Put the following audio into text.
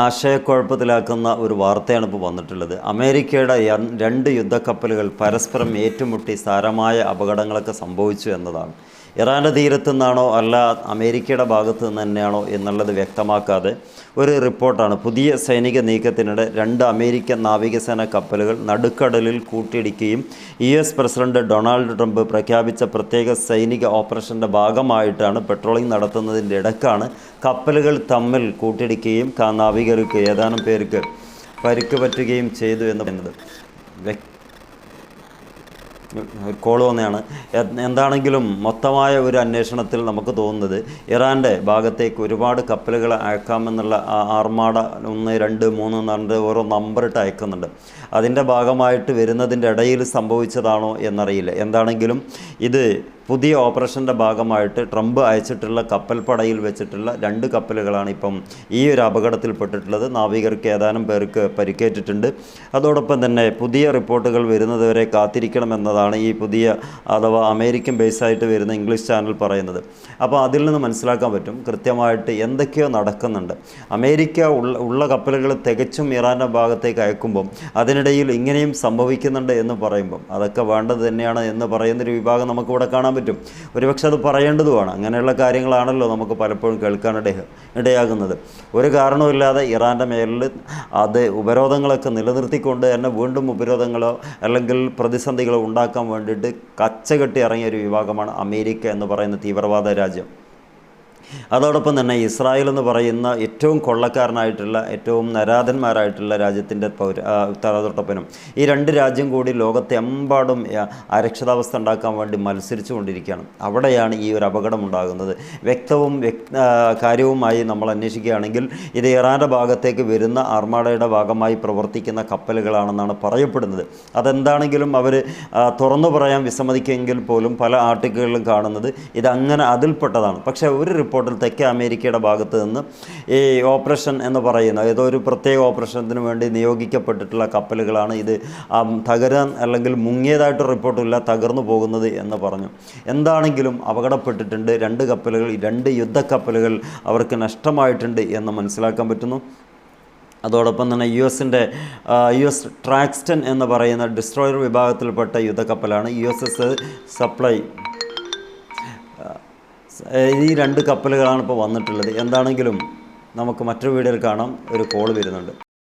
ആശയക്കുഴപ്പത്തിലാക്കുന്ന ഒരു വാർത്തയാണ് ഇപ്പോൾ വന്നിട്ടുള്ളത്. അമേരിക്കയുടെ രണ്ട് യുദ്ധക്കപ്പലുകൾ പരസ്പരം ഏറ്റുമുട്ടി സാരമായ അപകടങ്ങളൊക്കെ സംഭവിച്ചു എന്നതാണ്. ഇറാന്റെ തീരത്തു നിന്നാണോ അല്ല അമേരിക്കയുടെ ഭാഗത്തു നിന്ന് തന്നെയാണോ എന്നുള്ളത് വ്യക്തമാക്കാതെ ഒരു റിപ്പോർട്ടാണ്. പുതിയ സൈനിക നീക്കത്തിനിടെ രണ്ട് അമേരിക്കൻ നാവികസേന കപ്പലുകൾ നടുക്കടലിൽ കൂട്ടിയിടിക്കുകയും U S president Donald Trump പ്രഖ്യാപിച്ച പ്രത്യേക സൈനിക ഓപ്പറേഷന്റെ ഭാഗമായിട്ടാണ് പെട്രോളിംഗ് നടത്തുന്നതിന്റെ ഇടക്കാണ് കപ്പലുകൾ തമ്മിൽ കൂട്ടിയിടിക്കുകയും നാവികർക്ക് ഏതാനും പേർക്ക് പരിക്ക് പറ്റുകയും ചെയ്തു എന്ന് പറയുന്നത് കോൾ വന്നതാണ്. എന്താണെങ്കിലും മൊത്തമായ ഒരു അന്വേഷണത്തിൽ നമുക്ക് തോന്നുന്നത് ഇറാന്റെ ഭാഗത്തേക്ക് ഒരുപാട് കപ്പലുകൾ അയക്കാമെന്നുള്ള ആ ആർമാഡ ഒന്ന് രണ്ട് മൂന്ന് രണ്ട് ഓരോ നമ്പറിട്ട് അയക്കുന്നുണ്ട്. അതിന്റെ ഭാഗമായിട്ട് വരുന്നതിന്റെ ഇടയിൽ സംഭവിച്ചതാണോ എന്നറിയില്ല. എന്താണെങ്കിലും ഇത് പുതിയ ഓപ്പറേഷന്റെ ഭാഗമായിട്ട് ട്രംപ് അയച്ചിട്ടുള്ള കപ്പൽപ്പടയിൽ വെച്ചിട്ടുള്ള രണ്ട് കപ്പലുകളാണ് ഇപ്പം ഈ ഒരു അപകടത്തിൽപ്പെട്ടിട്ടുള്ളത്. നാവികർക്ക് ഏതാനും പേർക്ക് പരിക്കേറ്റിട്ടുണ്ട്. അതോടൊപ്പം തന്നെ പുതിയ റിപ്പോർട്ടുകൾ വരുന്നതുവരെ കാത്തിരിക്കണമെന്നതാണ് ഈ പുതിയ അഥവാ അമേരിക്കൻ ബേസായിട്ട് വരുന്ന ഇംഗ്ലീഷ് ചാനൽ പറയുന്നത്. അപ്പോൾ അതിൽ നിന്ന് മനസ്സിലാക്കാൻ പറ്റും കൃത്യമായിട്ട് എന്തൊക്കെയോ നടക്കുന്നുണ്ട്. അമേരിക്ക ഉള്ള ഉള്ള കപ്പലുകൾ തികച്ചും ഇറാന്റെ ഭാഗത്തേക്ക് അയക്കുമ്പം അതിനിടയിൽ ഇങ്ങനെയും സംഭവിക്കുന്നുണ്ട് എന്ന് പറയുമ്പം അതൊക്കെ വേണ്ടത് തന്നെയാണ് എന്ന് പറയുന്നൊരു വിഭാഗം നമുക്കിവിടെ കാണാൻ പറ്റും. ഒരുപക്ഷെ അത് പറയേണ്ടതുമാണ്. അങ്ങനെയുള്ള കാര്യങ്ങളാണല്ലോ നമുക്ക് പലപ്പോഴും കേൾക്കാൻ ഇടയ ഇടയാകുന്നത്. ഒരു കാരണവുമില്ലാതെ ഇറാന്റെ മേലിൽ അത് ഉപരോധങ്ങളൊക്കെ നിലനിർത്തിക്കൊണ്ട് തന്നെ വീണ്ടും ഉപരോധങ്ങളോ അല്ലെങ്കിൽ പ്രതിസന്ധികളോ ഉണ്ടാക്കാൻ വേണ്ടിയിട്ട് കച്ചകെട്ടി ഇറങ്ങിയ ഒരു വിഭാഗമാണ് അമേരിക്ക എന്ന് പറയുന്ന തീവ്രവാദ രാജ്യം. അതോടൊപ്പം തന്നെ ഇസ്രായേൽ എന്ന് പറയുന്ന ഏറ്റവും കൊള്ളക്കാരനായിട്ടുള്ള ഏറ്റവും നരാധന്മാരായിട്ടുള്ള രാജ്യത്തിന്റെ പൗര തലതൊട്ടപ്പനും ഈ രണ്ട് രാജ്യം കൂടി ലോകത്തെ എമ്പാടും അരക്ഷിതാവസ്ഥ ഉണ്ടാക്കാൻ വേണ്ടി മത്സരിച്ചു കൊണ്ടിരിക്കുകയാണ് അവിടെയാണ് ഈ ഒരു അപകടം ഉണ്ടാകുന്നത്. വ്യക്തവും കാര്യവുമായി നമ്മൾ അന്വേഷിക്കുകയാണെങ്കിൽ ഇത് ഇറാന്റെ ഭാഗത്തേക്ക് വരുന്ന ആർമാഡയുടെ ഭാഗമായി പ്രവർത്തിക്കുന്ന കപ്പലുകളാണെന്നാണ് പറയപ്പെടുന്നത്. അതെന്താണെങ്കിലും അവർ തുറന്നു പറയാൻ വിസമ്മതിക്കുമെങ്കിൽ പോലും പല ആർട്ടിക്കിളുകളിലും കാണുന്നത് ഇത് അങ്ങനെ അതിൽപ്പെട്ടതാണ്. പക്ഷേ ഒരു റിപ്പോർട്ടിൽ തെക്കേ അമേരിക്കയുടെ ഭാഗത്ത് നിന്ന് ഈ ഓപ്പറേഷൻ എന്ന് പറയുന്ന ഏതോ ഒരു പ്രത്യേക ഓപ്പറേഷനത്തിന് വേണ്ടി നിയോഗിക്കപ്പെട്ടിട്ടുള്ള കപ്പലുകളാണ് ഇത്. തകരാൻ അല്ലെങ്കിൽ മുങ്ങിയതായിട്ട് റിപ്പോർട്ടില്ല തകർന്നു പോകുന്നത് എന്ന് പറഞ്ഞു. എന്താണെങ്കിലും അപകടപ്പെട്ടിട്ടുണ്ട്. രണ്ട് കപ്പലുകൾ രണ്ട് യുദ്ധക്കപ്പലുകൾ അവർക്ക് നഷ്ടമായിട്ടുണ്ട് എന്ന് മനസ്സിലാക്കാൻ പറ്റുന്നു. അതോടൊപ്പം തന്നെ യു എസിന്റെ യു എസ് ട്രാക്സ്റ്റൺ എന്ന് പറയുന്ന ഡിസ്ട്രോയർ വിഭാഗത്തിൽപ്പെട്ട യുദ്ധക്കപ്പലാണ് യു എസ് എസ് സപ്ലൈ ഈ രണ്ട് കപ്പലുകളാണ് ഇപ്പോൾ വന്നിട്ടുള്ളത്. എന്താണെങ്കിലും നമുക്ക് മറ്റൊരു വീഡിയോയിൽ കാണാം. ഒരു കോൾ വരുന്നുണ്ട്.